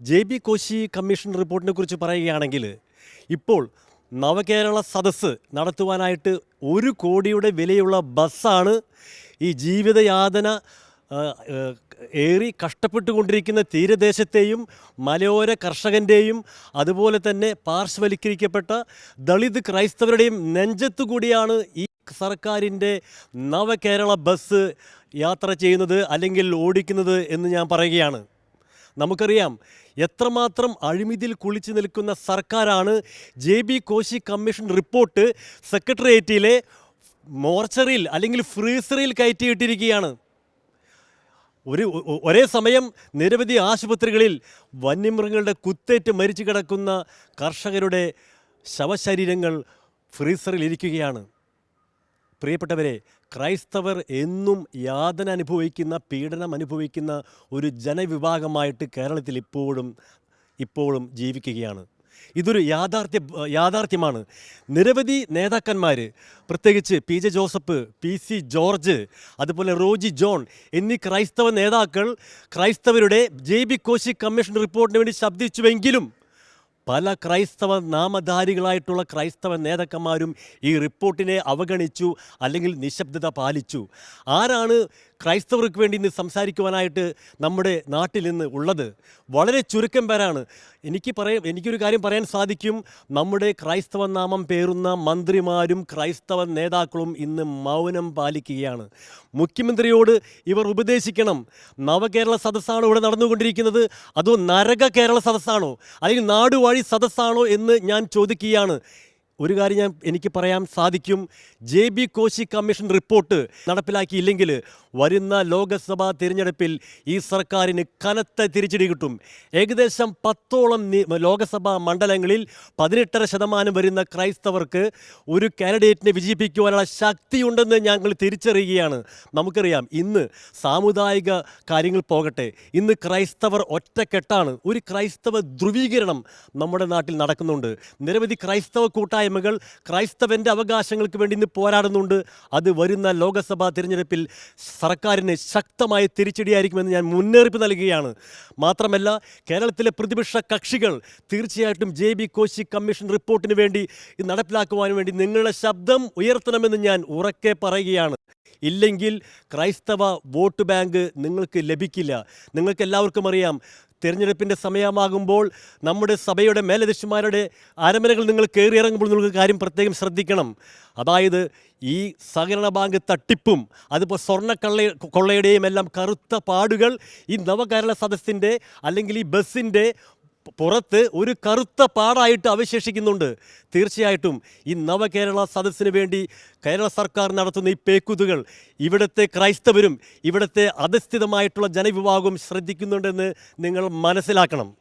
J B Koshy commission റിപ്പോർട്ടിനെ കുറിച്ച് പറയുകയാണെങ്കിൽ ഇപ്പോൾ നവകേരള സദസ്സ് നടത്തുവാനായിട്ട് ഒരു കോടിയുടെ വിലയുള്ള ബസ്സാണ് ഈ ജീവിതയാതന ഏറി കഷ്ടപ്പെട്ടുകൊണ്ടിരിക്കുന്ന തീരദേശത്തെയും മലയോര കർഷകന്റെയും അതുപോലെ തന്നെ പാർശ്വവൽക്കരിക്കപ്പെട്ട ദളിത് ക്രൈസ്തവരുടെയും നെഞ്ചത്തു കൂടിയാണ് ഈ സർക്കാരിന്റെ നവകേരള ബസ് യാത്ര ചെയ്യുന്നത് അല്ലെങ്കിൽ ഓടിക്കുന്നത് എന്ന് ഞാൻ പറയുകയാണ്. നമുക്കറിയാം എത്രമാത്രം അഴിമതിയിൽ കുളിച്ചു നിൽക്കുന്ന സർക്കാരാണ് J B Koshy commission report സെക്രട്ടേറിയറ്റിലെ മോർച്ചറിയിൽ അല്ലെങ്കിൽ ഫ്രീസറിയിൽ കയറ്റിയിട്ടിരിക്കുകയാണ്. ഒരു ഒരേ സമയം നിരവധി ആശുപത്രികളിൽ വന്യമൃഗങ്ങളുടെ കുത്തേറ്റ് മരിച്ചു കിടക്കുന്ന കർഷകരുടെ ശവശരീരങ്ങൾ ഫ്രീസറിൽ ഇരിക്കുകയാണ്. പ്രിയപ്പെട്ടവരെ ക്രൈസ്തവർ എന്നും യാതന അനുഭവിക്കുന്ന പീഡനം അനുഭവിക്കുന്ന ഒരു ജനവിഭാഗമായിട്ട് കേരളത്തിൽ ഇപ്പോഴും ഇപ്പോഴും ജീവിക്കുകയാണ്. ഇതൊരു യാഥാർത്ഥ്യ യാഥാർത്ഥ്യമാണ്. നിരവധി നേതാക്കന്മാർ പ്രത്യേകിച്ച് P J Joseph P C George അതുപോലെ റോജി ജോൺ എന്നീ ക്രൈസ്തവ നേതാക്കൾ ക്രൈസ്തവരുടെ ജെ ബി കോശി കമ്മീഷൻ റിപ്പോർട്ടിന് വേണ്ടി ശബ്ദിച്ചുവെങ്കിലും പല ക്രൈസ്തവ നാമധാരികളായിട്ടുള്ള ക്രൈസ്തവ നേതാക്കന്മാരും ഈ റിപ്പോർട്ടിനെ അവഗണിച്ചു അല്ലെങ്കിൽ നിശബ്ദത പാലിച്ചു. ആരാണ് ക്രൈസ്തവർക്ക് വേണ്ടി ഇന്ന് സംസാരിക്കുവാനായിട്ട് നമ്മുടെ നാട്ടിൽ ഇന്ന് ഉള്ളത് വളരെ ചുരുക്കം പേരാണ്. എനിക്ക് പറയാം എനിക്കൊരു കാര്യം പറയാൻ സാധിക്കും. നമ്മുടെ ക്രൈസ്തവ നാമം പേറുന്ന മന്ത്രിമാരും ക്രൈസ്തവ നേതാക്കളും ഇന്ന് മൗനം പാലിക്കുകയാണ്. മുഖ്യമന്ത്രിയോട് ഇവർ ഉപദേശിക്കണം. നവകേരള സദസ്സാണോ ഇവിടെ നടന്നുകൊണ്ടിരിക്കുന്നത്? അതോ നരക കേരള സദസ്സാണോ? അല്ലെങ്കിൽ നാടുവാഴി സദസ്സാണോ എന്ന് ഞാൻ ചോദിക്കുകയാണ്. ഒരു കാര്യം ഞാൻ എനിക്ക് പറയാൻ സാധിക്കും. J B Koshy commission report നടപ്പിലാക്കിയില്ലെങ്കിൽ വരുന്ന ലോകസഭാ തിരഞ്ഞെടുപ്പിൽ ഈ സർക്കാരിന് കനത്ത തിരിച്ചടി കിട്ടും. ഏകദേശം പത്തോളം ലോകസഭാ മണ്ഡലങ്ങളിൽ പതിനെട്ടര ശതമാനം വരുന്ന ക്രൈസ്തവർക്ക് ഒരു കാൻഡിഡേറ്റിനെ വിജയിപ്പിക്കുവാനുള്ള ശക്തിയുണ്ടെന്ന് ഞങ്ങൾ തിരിച്ചറിയുകയാണ്. നമുക്കറിയാം ഇന്ന് സാമുദായിക കാര്യങ്ങൾ പോകട്ടെ. ഇന്ന് ക്രൈസ്തവർ ഒറ്റക്കെട്ടാണ്. ഒരു ക്രൈസ്തവ ധ്രുവീകരണം നമ്മുടെ നാട്ടിൽ നടക്കുന്നുണ്ട്. നിരവധി ക്രൈസ്തവ കൂട്ടായ്മകൾ ക്രൈസ്തവന്റെ അവകാശങ്ങൾക്ക് വേണ്ടി ഇന്ന് പോരാടുന്നുണ്ട്. അത് വരുന്ന ലോകസഭാ തിരഞ്ഞെടുപ്പിൽ സർക്കാരിന് ശക്തമായ തിരിച്ചടിയായിരിക്കുമെന്ന് ഞാൻ മുന്നറിയിപ്പ് നൽകുകയാണ്. മാത്രമല്ല കേരളത്തിലെ പ്രതിപക്ഷ കക്ഷികൾ തീർച്ചയായിട്ടും ജെ ബി കോശി കമ്മീഷൻ റിപ്പോർട്ടിന് വേണ്ടി നടപ്പിലാക്കുവാൻ വേണ്ടി നിങ്ങളുടെ ശബ്ദം ഉയർത്തണമെന്ന് ഞാൻ ഉറക്കെ പറയുകയാണ്. ഇല്ലെങ്കിൽ ക്രൈസ്തവ വോട്ട് ബാങ്ക് നിങ്ങൾക്ക് ലഭിക്കില്ല. നിങ്ങൾക്ക് എല്ലാവർക്കും അറിയാം തിരഞ്ഞെടുപ്പിന്റെ സമയമാകുമ്പോൾ നമ്മുടെ സഭയുടെ മേലധ്യക്ഷന്മാരുടെ അരമനകൾ നിങ്ങൾ കയറിയിറങ്ങുമ്പോൾ നിങ്ങൾക്ക് കാര്യം പ്രത്യേകം ശ്രദ്ധിക്കണം. അതായത് ഈ സഹകരണ ബാങ്ക് തട്ടിപ്പും അതുപോലെ സ്വർണക്കള്ള കൊള്ളയുടെയും എല്ലാം കറുത്ത പാടുകൾ ഈ നവകേരള സദസ്സിന്റെ അല്ലെങ്കിൽ ഈ ബസ്സിന്റെ പുറത്ത് ഒരു കറുത്ത പാടായിട്ട് അവശേഷിക്കുന്നുണ്ട്. തീർച്ചയായിട്ടും ഈ നവകേരള സദസ്സിന് വേണ്ടി കേരള സർക്കാർ നടത്തുന്ന ഈ പേക്കുതുകൾ ഇവിടുത്തെ ക്രൈസ്തവരും ഇവിടുത്തെ അധസ്ഥിതമായിട്ടുള്ള ജനവിഭാഗവും ശ്രദ്ധിക്കുന്നുണ്ടെന്ന് നിങ്ങൾ മനസ്സിലാക്കണം.